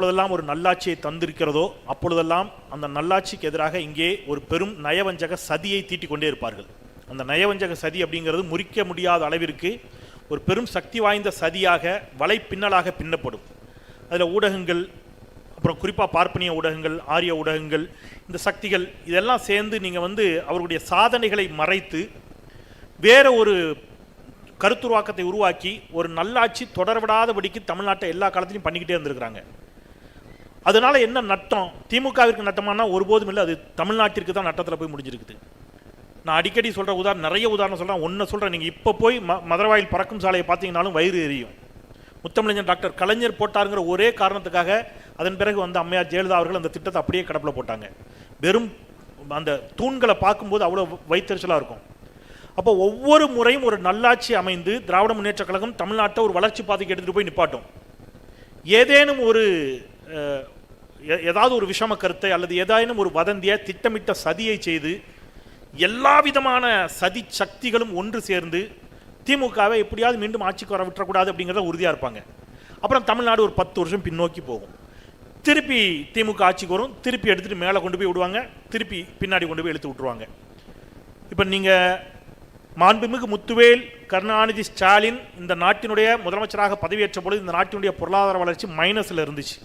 எப்பொழுதெல்லாம் ஒரு நல்லாட்சியை தந்திருக்கிறதோ அப்பொழுதெல்லாம் அந்த நல்லாட்சிக்கு எதிராக இங்கே ஒரு பெரும் நயவஞ்சக சதியை தீட்டிக் கொண்டே இருப்பார்கள். அந்த நயவஞ்சக சதி அப்படிங்கிறது முறிக்க முடியாத அளவிற்கு ஒரு பெரும் சக்தி வாய்ந்த சதியாக வலை பின்னலாக பின்னப்படும். அதில் ஊடகங்கள் அப்புறம் குறிப்பாக பார்ப்பனிய ஊடகங்கள் ஆரிய ஊடகங்கள் இந்த சக்திகள் இதெல்லாம் சேர்ந்து நீங்கள் வந்து அவர்களுடைய சாதனைகளை மறைத்து வேற ஒரு கருத்துருவாக்கத்தை உருவாக்கி ஒரு நல்லாட்சி தொடரவிடாதபடிக்கு தமிழ்நாட்டை எல்லா காலத்திலையும் பண்ணிக்கிட்டே இருந்திருக்கிறாங்க. அதனால என்ன நட்டம்? திமுகவிற்கு நட்டமானா ஒருபோதும் இல்லை. அது தமிழ்நாட்டிற்கு தான் நட்டத்தில் போய் முடிஞ்சிருக்குது. நான் அடிக்கடி சொல்கிற உதாரணம் நிறைய உதாரணம் சொல்கிறேன் ஒன்று சொல்கிறேன் நீங்கள் இப்போ போய் ம மதுரவாயில் பறக்கும் சாலையை பார்த்தீங்கன்னாலும் வயிறு எரியும். முத்தமிழஞ்சன் டாக்டர் கலைஞர் போட்டாருங்கிற ஒரே காரணத்துக்காக அதன் பிறகு வந்து அம்மையார் ஜெயலலிதா அவர்கள் அந்த திட்டத்தை அப்படியே கடப்பில் போட்டாங்க. வெறும் அந்த தூண்களை பார்க்கும்போது அவ்வளோ வைத்தறிச்சலாக இருக்கும். அப்போ ஒவ்வொரு முறையும் ஒரு நல்லாட்சி அமைந்து திராவிட முன்னேற்ற கழகம் தமிழ்நாட்டை ஒரு வளர்ச்சி பாதைக்கு எடுத்துகிட்டு போய் நிப்பாட்டும். ஏதேனும் ஒரு ஏதாவது ஒரு விஷம கருத்தை அல்லது ஏதாயினும் ஒரு வதந்தியை திட்டமிட்ட சதியை செய்து எல்லா விதமான சதி சக்திகளும் ஒன்று சேர்ந்து திமுகவை எப்படியாவது மீண்டும் ஆட்சிக்கு வர விட்டுறக்கூடாது அப்படிங்கிறத உறுதியாக இருப்பாங்க. அப்புறம் தமிழ்நாடு ஒரு பத்து வருஷம் பின்னோக்கி போகும். திருப்பி திமுக ஆட்சிக்கு வரும். திருப்பி எடுத்துகிட்டு மேலே கொண்டு போய் விடுவாங்க. திருப்பி பின்னாடி கொண்டு போய் இழுத்து விட்டுருவாங்க. இப்போ நீங்கள் மாண்புமிகு முத்துவேல் கருணாநிதி ஸ்டாலின் இந்த நாட்டினுடைய முதலமைச்சராக பதவியேற்ற பொழுது இந்த நாட்டினுடைய பொருளாதார வளர்ச்சி மைனஸில் இருந்துச்சு.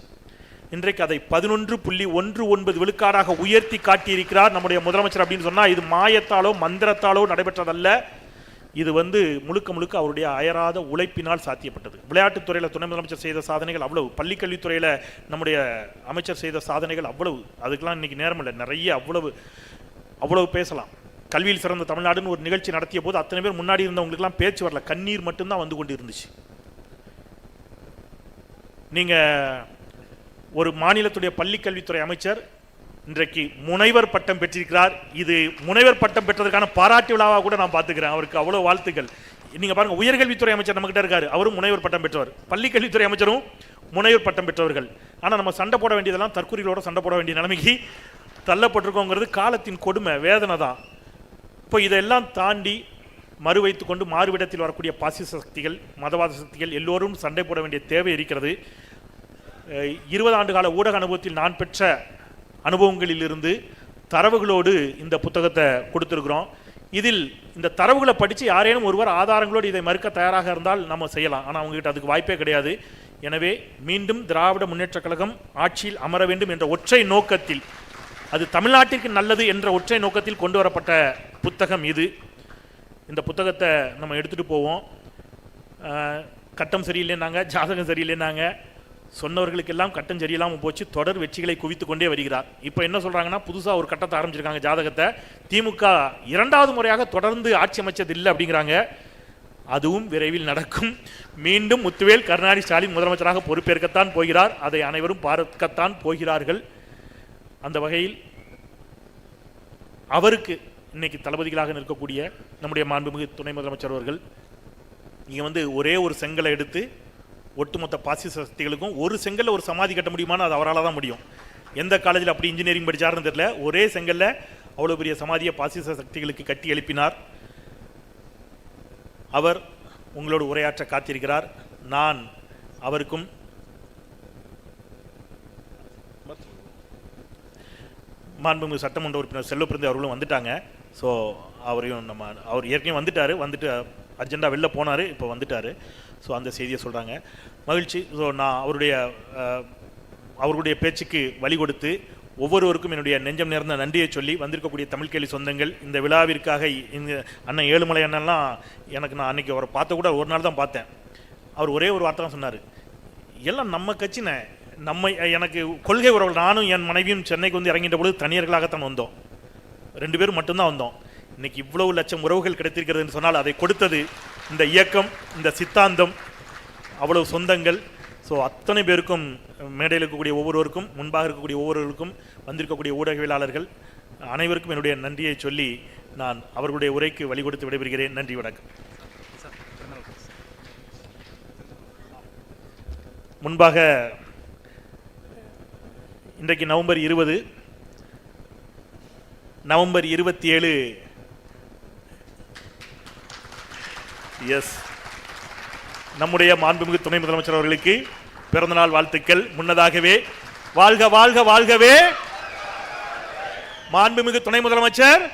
இன்றைக்கு அதை பதினொன்று புள்ளி ஒன்று ஒன்பது விழுக்காடாக உயர்த்தி காட்டியிருக்கிறார் நம்முடைய முதலமைச்சர் அப்படின்னு சொன்னால் இது மாயத்தாலோ மந்திரத்தாலோ நடைபெற்றதல்ல. இது வந்து முழுக்க முழுக்க அவருடைய அயராத உழைப்பினால் சாத்தியப்பட்டது. விளையாட்டுத்துறையில் துணை முதலமைச்சர் செய்த சாதனைகள் அவ்வளவு. பள்ளிக்கல்வித்துறையில் நம்முடைய அமைச்சர் செய்த சாதனைகள் அவ்வளவு. அதுக்கெல்லாம் இன்னைக்கு நேரம் இல்லை. நிறைய அவ்வளவு அவ்வளவு பேசலாம். கல்வியில் சிறந்த தமிழ்நாடுன்னு ஒரு நிகழ்ச்சி நடத்திய போது அத்தனை பேர் முன்னாடி இருந்தவங்களுக்குலாம் பேச்சு வரல. கண்ணீர் மட்டும்தான் வந்து கொண்டு இருந்துச்சு நீங்கள் ஒரு மாநிலத்துடைய பள்ளிக்கல்வித்துறை அமைச்சர் இன்றைக்கு முனைவர் பட்டம் பெற்றிருக்கிறார். இது முனைவர் பட்டம் பெற்றதற்கான பாராட்டு விழாவாக கூட நான் பார்த்துக்கிறேன். அவருக்கு அவ்வளோ வாழ்த்துக்கள். நீங்கள் பாருங்கள் உயர்கல்வித்துறை அமைச்சர் நம்மகிட்ட இருக்காரு. அவரும் முனைவர் பட்டம் பெற்றவர். பள்ளிக்கல்வித்துறை அமைச்சரும் முனைவர் பட்டம் பெற்றவர்கள். ஆனால் நம்ம சண்டை போட வேண்டியதெல்லாம் தற்கொலைகளோட சண்டை போட வேண்டிய நிலைமைக்கு தள்ளப்பட்டிருக்கோங்கிறது காலத்தின் கொடுமை வேதனை தான். இப்போ இதெல்லாம் தாண்டி மறு வைத்துக்கொண்டு மாறுவிடத்தில் வரக்கூடிய பாசிச சக்திகள் மதவாத சக்திகள் எல்லோரும் சண்டை போட வேண்டிய தேவை இருக்கிறது. இருபது ஆண்டு கால ஊடக அனுபவத்தில் நான் பெற்ற அனுபவங்களிலிருந்து தரவுகளோடு இந்த புத்தகத்தை கொடுத்துருக்குறோம். இதில் இந்த தரவுகளை படித்து யாரேனும் ஒருவர் ஆதாரங்களோடு இதை மறுக்க தயாராக இருந்தால் நம்ம செய்யலாம். ஆனால் அவங்ககிட்ட அதுக்கு வாய்ப்பே கிடையாது. எனவே மீண்டும் திராவிட முன்னேற்றக் கழகம் ஆட்சியில் அமர வேண்டும் என்ற ஒற்றை நோக்கத்தில் அது தமிழ்நாட்டிற்கு நல்லது என்ற ஒற்றை நோக்கத்தில் கொண்டு வரப்பட்ட புத்தகம் இது. இந்த புத்தகத்தை நம்ம எடுத்துகிட்டு போவோம். கட்டம் சரியில்லைன்னாங்க ஜாதகம் சரியில்லைன்னாங்க சொன்னவர்களுக்கெல்லாம் கட்டம் சரியில்லாமல் போச்சு. தொடர் வெற்றிகளை குவித்து கொண்டே வருகிறார். இப்போ என்ன சொல்கிறாங்கன்னா புதுசாக ஒரு கட்டத்தை ஆரம்பிச்சிருக்காங்க ஜாதகத்தை. திமுக இரண்டாவது முறையாக தொடர்ந்து ஆட்சி அமைச்சது இல்லை அப்படிங்கிறாங்க. அதுவும் விரைவில் நடக்கும். மீண்டும் முத்துவேல் கருணாநிதி ஸ்டாலின் முதலமைச்சராக பொறுப்பேற்கத்தான் போகிறார். அதை அனைவரும் பார்க்கத்தான் போகிறார்கள். அந்த வகையில் அவருக்கு இன்னைக்கு தளபதிகளாக நிற்கக்கூடிய நம்முடைய மாண்புமிகு துணை முதலமைச்சர் அவர்கள் இங்கே வந்து ஒரே ஒரு செங்கலை எடுத்து ஒட்டுமொத்த பாசிச சக்திகளுக்கும் ஒரு செங்கல்ல ஒரு சமாதி கட்ட முடியுமான்னு அது அவரால் தான் முடியும். எந்த காலேஜில் அப்படி இன்ஜினியரிங் படிச்சாருன்னு தெரியல. ஒரே செங்கல்ல அவ்வளோ பெரிய சமாதியை பாசிச சக்திகளுக்கு கட்டி எழுப்பினார். அவர் உங்களோடு உரையாற்ற காத்திருக்கிறார். நான் அவருக்கும் மாண்புமிகு சட்டமன்ற உறுப்பினர் செல்வப்பிரந்தி அவர்களும் வந்துட்டாங்க. ஸோ அவரையும் நம்ம அவர் ஏற்கனவே வந்துட்டார். வந்துட்டு அர்ஜெண்டாக வெளில போனார் இப்போ வந்துட்டார். ஸோ அந்த செய்தியை சொல்கிறாங்க மகிழ்ச்சி. ஸோ நான் அவருடைய அவருடைய அவர்களுடைய பேச்சுக்கு வழி கொடுத்து ஒவ்வொருவருக்கும் என்னுடைய நெஞ்சம் நேர்ந்த நன்றியை சொல்லி வந்திருக்கக்கூடிய தமிழ் கேள்வி சொந்தங்கள் இந்த விழாவிற்காக இந்த அண்ணன் ஏழுமலை அண்ணன்லாம் எனக்கு நான் அன்றைக்கி அவரை பார்த்த கூட ஒரு நாள் தான் பார்த்தேன். அவர் ஒரே ஒரு வார்த்தை தான் சொன்னார். எல்லாம் நம்ம கட்சினை நம்ம எனக்கு கொள்கை உறவுகள் நானும் என் மனைவியும் சென்னைக்கு வந்து இறங்கிட்ட பொழுது தனியர்களாகத்தான் வந்தோம். ரெண்டு பேரும் மட்டும்தான் வந்தோம். இன்னைக்கு இவ்வளவு லட்சம் உறவுகள் கிடைத்திருக்கிறதுன்னு சொன்னால் அதை கொடுத்தது இந்த இயக்கம் இந்த சித்தாந்தம் அவ்வளவு சொந்தங்கள். ஸோ அத்தனை பேருக்கும் மேடையில் இருக்கக்கூடிய ஒவ்வொருவருக்கும் முன்பாக இருக்கக்கூடிய ஒவ்வொருவருக்கும் வந்திருக்கக்கூடிய ஊடகவியலாளர்கள் அனைவருக்கும் என்னுடைய நன்றியை சொல்லி நான் அவர்களுடைய உரைக்கு வழி கொடுத்து விடைபெறுகிறேன். நன்றி வணக்கம். முன்பாக இன்றைக்கு நவம்பர் இருபது. நவம்பர் இருபத்தி ஏழு எஸ் நம்முடைய மாண்புமிகு துணை முதலமைச்சர் அவர்களுக்கு பிறந்தநாள் வாழ்த்துக்கள். முன்னதாகவே வாழ்க வாழ்க வாழ்கவே மாண்புமிகு துணை முதலமைச்சர்.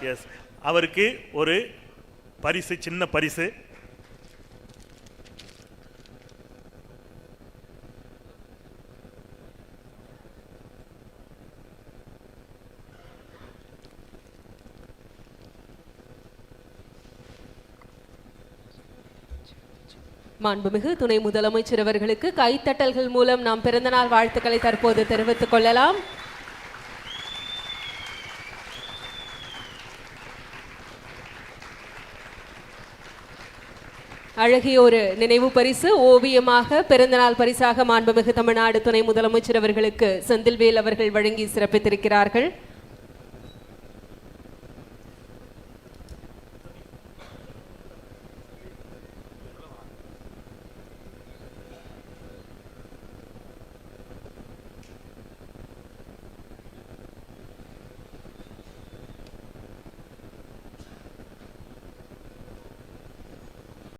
எஸ் அவருக்கு ஒரு பரிசு சின்ன பரிசு. மாண்புமிகு துணை முதலமைச்சர் அவர்களுக்கு கைத்தட்டல்கள் மூலம் நாம் பிறந்தநாள் வாழ்த்துக்களை தற்போது தெரிவித்துக் கொள்ளலாம். அழகிய ஒரு நினைவு பரிசு. ஓவியமாக பிறந்தநாள் பரிசாக மாண்புமிகு தமிழ்நாடு துணை முதலமைச்சர் அவர்களுக்கு செந்தில்வேல் அவர்கள் வழங்கி சிறப்பித்திருக்கிறார்கள்.